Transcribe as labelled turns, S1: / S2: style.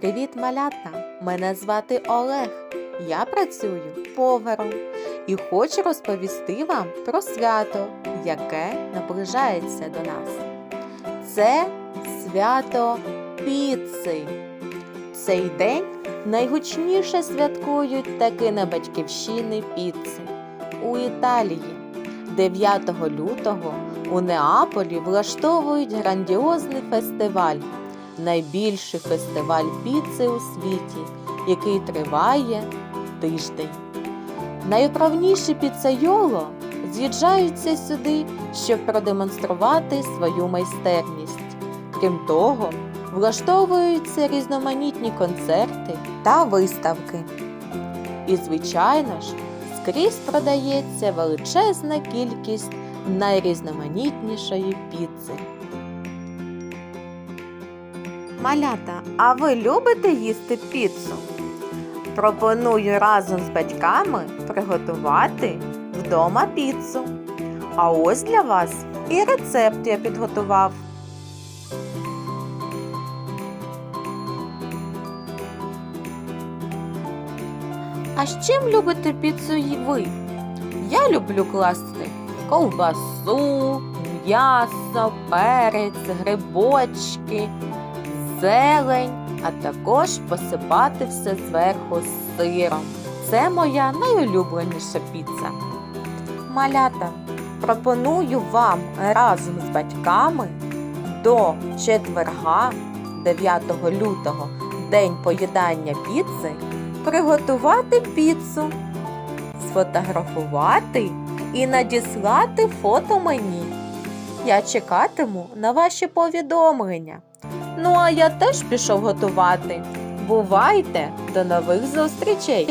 S1: Привіт, малята! Мене звати Олег. Я працюю поваром і хочу розповісти вам про свято, яке наближається до нас. Це свято піци. Цей день найгучніше святкують таки на батьківщини піци у Італії. 9 лютого у Неаполі влаштовують грандіозний фестиваль найбільший фестиваль піци у світі, який триває тиждень. Найуправніші піцайоло з'їжджаються сюди, щоб продемонструвати свою майстерність. Крім того, влаштовуються різноманітні концерти та виставки. І, звичайно ж, скрізь продається величезна кількість найрізноманітнішої піци. Малята, а ви любите їсти піцу? Пропоную разом з батьками приготувати вдома піцу. А ось для вас і рецепт я підготував. А з чим любите піцу і ви? Я люблю класти ковбасу, м'ясо, перець, грибочки, зелень, а також посипати все зверху сиром. Це моя найулюбленіша піца. Малята, пропоную вам разом з батьками до четверга, 9 лютого, день поїдання піци, приготувати піцу, сфотографувати і надіслати фото мені. Я чекатиму на ваші повідомлення. Ну а я теж пішов готувати. Бувайте! До нових зустрічей!